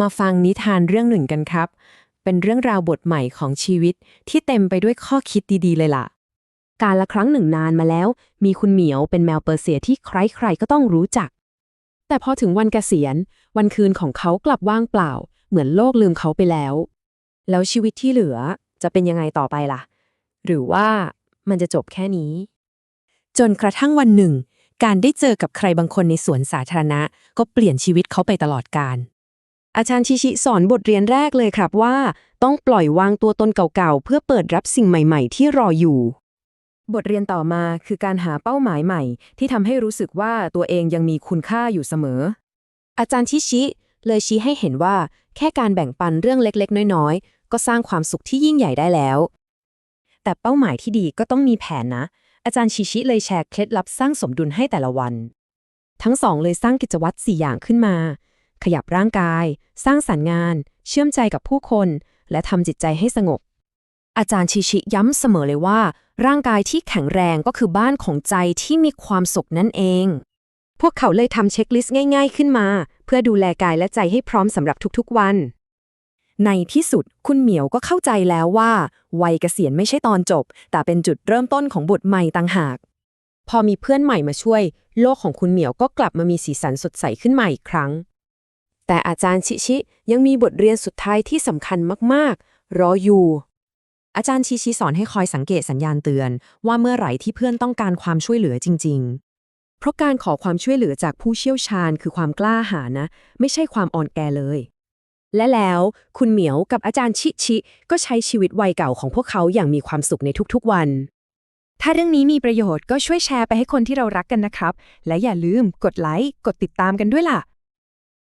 มาฟังนิทานเรื่องหนึ่งกันครับ เป็นเรื่องราวบทใหม่ของชีวิตที่เต็มไปด้วยข้อคิดดีๆ เลยล่ะ การละครั้งหนึ่งนานมาแล้ว มีคุณเหมียวเป็นแมวเปอร์เซียที่ใครๆก็ต้องรู้จัก แต่พอถึงวันเกษียณ วันคืนของเขากลับว่างเปล่า เหมือนโลกลืมเขาไปแล้ว แล้วชีวิตที่เหลือจะเป็นยังไงต่อไปล่ะ หรือว่ามันจะจบแค่นี้ จนกระทั่งวันหนึ่ง การได้เจอกับใครบางคนในสวนสาธารณะ ก็เปลี่ยนชีวิตเขาไปตลอดกาล อาจารย์ชิชิสอนบทเรียนแรกเลยครับว่า ต้องปล่อยวางตัวตนเก่าๆ เพื่อเปิดรับสิ่งใหม่ๆ ที่รออยู่ บทเรียนต่อมาคือการหาเป้าหมายใหม่ ที่ทำให้รู้สึกว่าตัวเองยังมีคุณค่าอยู่เสมอ อาจารย์ชิชิเลยชี้ให้เห็นว่า แค่การแบ่งปันเรื่องเล็กๆ น้อยๆ ก็สร้างความสุขที่ยิ่งใหญ่ได้แล้ว แต่เป้าหมายที่ดีก็ต้องมีแผนนะ อาจารย์ชิชิเลยแชร์เคล็ดลับสร้างสมดุลให้แต่ละวัน ทั้งสองเลยสร้างกิจวัตร4อย่างขึ้นมา ขยับร่างกาย สร้างสรรค์งาน เชื่อมใจกับผู้คน และทำจิตใจให้สงบ อาจารย์ชิชิย้ำเสมอเลยว่า ร่างกายที่แข็งแรงก็คือบ้านของใจที่มีความสุขนั่นเอง พวกเขาเลยทำเช็คลิสต์ง่าย ๆ ขึ้นมา เพื่อดูแลกายและใจให้พร้อมสำหรับทุกๆวัน ในที่สุดคุณเหมียวก็เข้าใจแล้วว่า วัยเกษียณไม่ใช่ตอนจบ แต่เป็นจุดเริ่มต้นของบทใหม่ต่างหาก พอมีเพื่อนใหม่มาช่วย โลกของคุณเหมียวก็กลับมามีสีสันสดใสขึ้นมาอีกครั้ง แต่อาจารย์ชิชิยังมีบทเรียนสุดท้ายที่สำคัญมากๆ รออยู่ อาจารย์ชีชีสอนให้คอยสังเกตสัญญาณเตือน ว่าเมื่อไหร่ที่เพื่อนต้องการความช่วยเหลือจริง ๆ เพราะการขอความช่วยเหลือจากผู้เชี่ยวชาญคือความกล้าหาญนะ ไม่ใช่ความอ่อนแอเลย และแล้วคุณเหมียวกับอาจารย์ชิชิก็ใช้ชีวิตวัยเก่าของพวกเขาอย่างมีความสุขในทุกๆวันถ้าเรื่องนี้มีประโยชน์ก็ช่วยแชร์ไปให้คนที่เรารักกันนะครับ และอย่าลืมกดไลค์ กดติดตามกันด้วยล่ะ